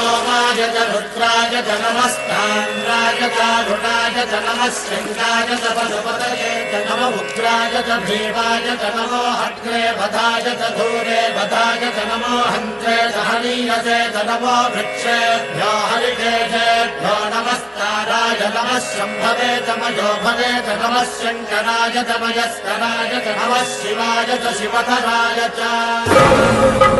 सोमाय च रुद्राय च नमस्ताम्राय चारुणाय च शृङ्गाय च पशुपतये च नम उग्राय च भीमाय च नमो हग्रे वधाय च धूरे वधाय च नमो हन्त्रे च हनीयसे च नमो वृक्षेभ्यो हरिकेशेभ्यो नमस्ताराय नमः शम्भवे च मयो भवे च नमः शङ्कराय च मयस्कराय च नमः शिवाय च शिवधराय च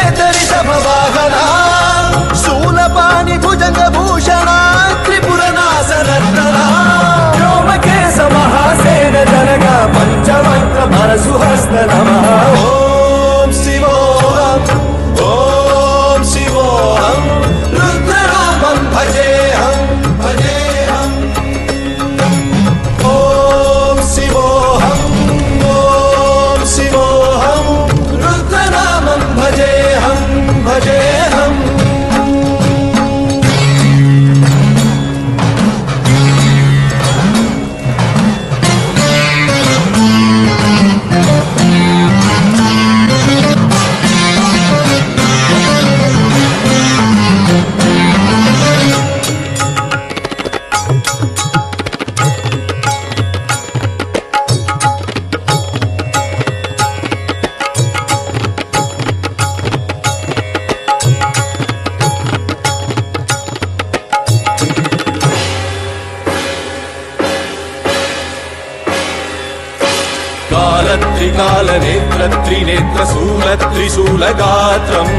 त्रिकालनेत्रिनेत्रशूलत्रिशूलगात्रम्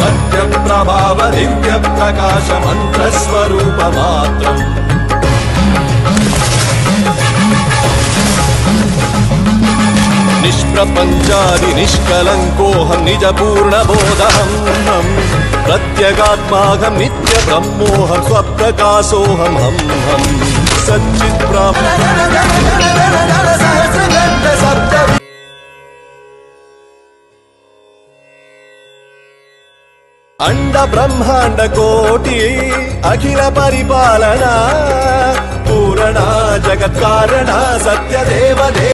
सत्यप्रभावदिव्यप्रकाशमन्त्रस्वरूपमात्रम्। ప్రపంచాది నిష్కలంకోహం నిజ పూర్ణబోధహం ప్రత్యగాత్మాహం నిత్య బ్రహ్మోహం స్వప్రకాశోహం హం హం. సచ్చిత్ అండ బ్రహ్మాండ కోటి అఖిల పరిపాలన పూరణ జగత్కారణ సత్యదేవ దే